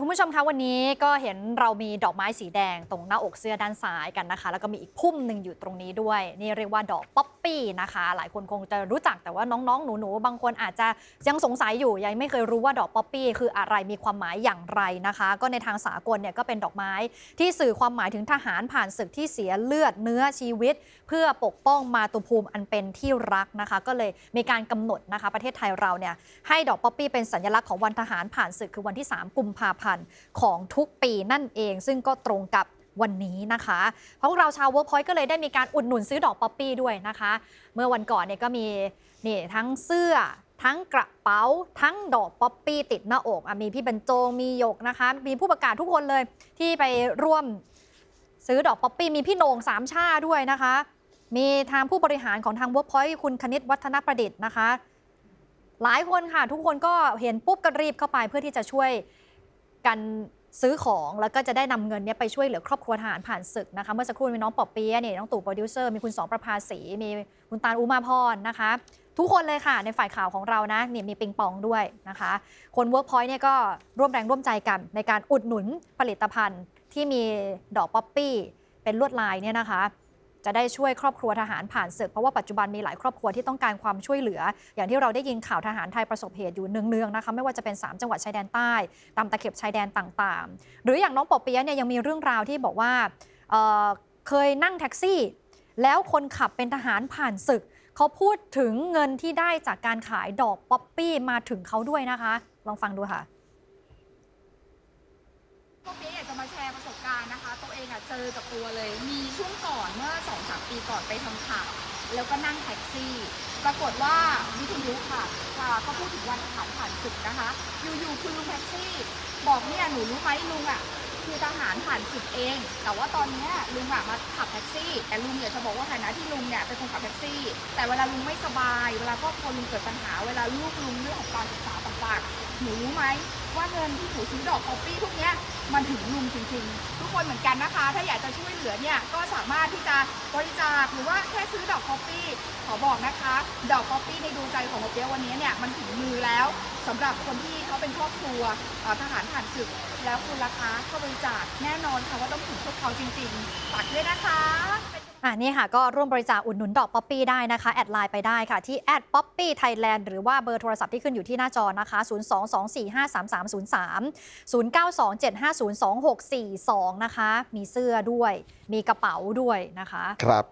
คุณผู้ชมคะวันนี้ก็เห็นเรามีดอกไม้สีแดงตรงหน้าอกเสื้อด้านซ้ายกันนะคะ แล้วก็มีอีกพุ่มหนึ่งอยู่ตรงนี้ด้วย นี่เรียกว่าดอกป๊อปปี้นะคะ หลายคนคงจะรู้จักแต่ว่าน้องๆ หนูๆ บางคนอาจจะยังสงสัยอยู่ยังไม่เคยรู้ว่าดอกป๊อปปี้คืออะไรมีความหมายอย่างไรนะคะ ก็ในทางสากลเนี่ยก็เป็นดอกไม้ที่สื่อความหมายถึงทหารผ่านศึกที่เสียเลือดเนื้อชีวิต เพื่อปกป้องมาตุภูมิอันเป็นที่รักนะคะ ก็เลยมีการกำหนดนะคะ ประเทศไทยเราเนี่ยให้ดอกป๊อปปี้เป็นสัญลักษณ์ของวันทหารผ่านศึกคือวันที่ 3 กุมภาพันธ์ของทุกปีนั่นเอง ซึ่งก็ตรงกับวันนี้นะคะเพราะพวกเราชาวเวิร์กพอยต์ก็เลยได้มีการอุดหนุนซื้อดอกป๊อปปี้ด้วยนะคะ เมื่อวันก่อนเนี่ยก็มีนี่ทั้งเสื้อทั้งกระเป๋า ทั้งดอกป๊อปปี้ติดหน้าอกอมีพี่บรรจงมีหยกนะคะ มีผู้ประกาศทุกคนเลยที่ไปร่วมซื้อดอกป๊อปปี้มีพี่โหน่งสามชาด้วยนะคะ มีทางผู้บริหารของทาง Workpoint คุณคณิตวัฒนประดิษฐ์นะคะ หลายคนค่ะทุกคนก็เห็นปุ๊บก็รีบเข้าไปเพื่อที่จะช่วย กันซื้อของแล้วก็จะได้นำเงินนี้ไปช่วยเหลือครอบครัวทหารผ่านศึกนะคะเมื่อสักครู่มีน้องปอบเปียะเนี่ยน้องตู่โปรดิวเซอร์มีคุณสองประภาสีมีคุณตาลอุมาพรนะคะ ทุกคนเลยค่ะในฝ่ายข่าวของเรานะเนี่ยมีปิงปองด้วยนะคะ คน Workpoint เนี่ยก็ร่วมแรงร่วมใจกัน ในการอุดหนุนผลิตภัณฑ์ที่มีดอกป๊อปปี้เป็นลวดลายเนี่ยนะคะ จะได้ช่วยครอบครัวทหารผ่านศึก เพราะว่าปัจจุบันมีหลายครอบครัวที่ต้องการความช่วยเหลือ อย่างที่เราได้ยินข่าวทหารไทยประสบเหตุอยู่เนืองๆนะคะไม่ว่าจะเป็น 3 จังหวัดชายแดนใต้ตามตะเข็บชายแดนต่างๆ หรืออย่างน้องปอเปียะเนี่ยยังมีเรื่องราวที่บอกว่าเเคยนั่งแท็กซี่ แล้วคนขับเป็นทหารผ่านศึกเขาพูดถึงเงินที่ได้จากการขายดอกป๊อปปี้มาถึงเขาด้วยนะคะ ลองฟังดูค่ะ พวกนี้อยากจะมาแชร์ประสบการณ์นะคะ ตัวเองอะเจอกับตัวเลย มีช่วงก่อนเมื่อ2องสามปีก่อนไปทำข่าวแล้วก็นั่งแท็กซี่ ปรากฏว่าวิทยุค่ะค่ะก็พูดถึงวันทหารผ่านศึกนะคะ อยู่ๆคุณลุงแท็กซี่ บอกเนี่ยหนูรู้ไหมลุงอะคือทหารผ่านศึกเอง แต่ว่าตอนนี้ลุงอะมาขับแท็กซี่ แต่ลุงอยากจะบอกว่าฐานะที่ลุงเนี่ยเป็นคนขับแท็กซี่ แต่เวลาลุงไม่สบาย เวลาครอบครัวลุงเกิดปัญหา เวลาลูกลุงเรื่องของการศึกษาต่างๆ หนูรู้ไหมว่าเงินที่หนูซื้อดอกป๊อปปี้พวกเนี้ยมันถึงลุงจริงๆ ทุกคนเหมือนกันนะคะ ถ้าอยากจะช่วยเหลือเนี่ยก็สามารถที่จะบริจาคหรือว่าแค่ซื้อดอกป๊อปปี้ขอบอกนะคะ ดอกป๊อปปี้ในดวงใจของโมเปียะวันนี้เนี่ยมันถึงมือแล้วสำหรับคนที่เขาเป็นครอบครัวทหารผ่านศึกแล้วคุณราคาก็บริจาคแน่นอนค่ะว่าต้องถึงพวกเขาจริงๆฝากด้วยนะคะ อ่านี่ค่ะก็ร่วมบริจาคอุดหนุนดอกป๊อปปี้ได้นะคะ แอดไลน์ไปได้ค่ะ ที่แอดป๊อปปี้ไทยแลนด์หรือว่าเบอร์โทรศัพท์ที่ขึ้นอยู่ที่หน้าจอนะคะ 022453303 0927502642 นะคะ มีเสื้อด้วย มีกระเป๋าด้วยนะคะ ครับ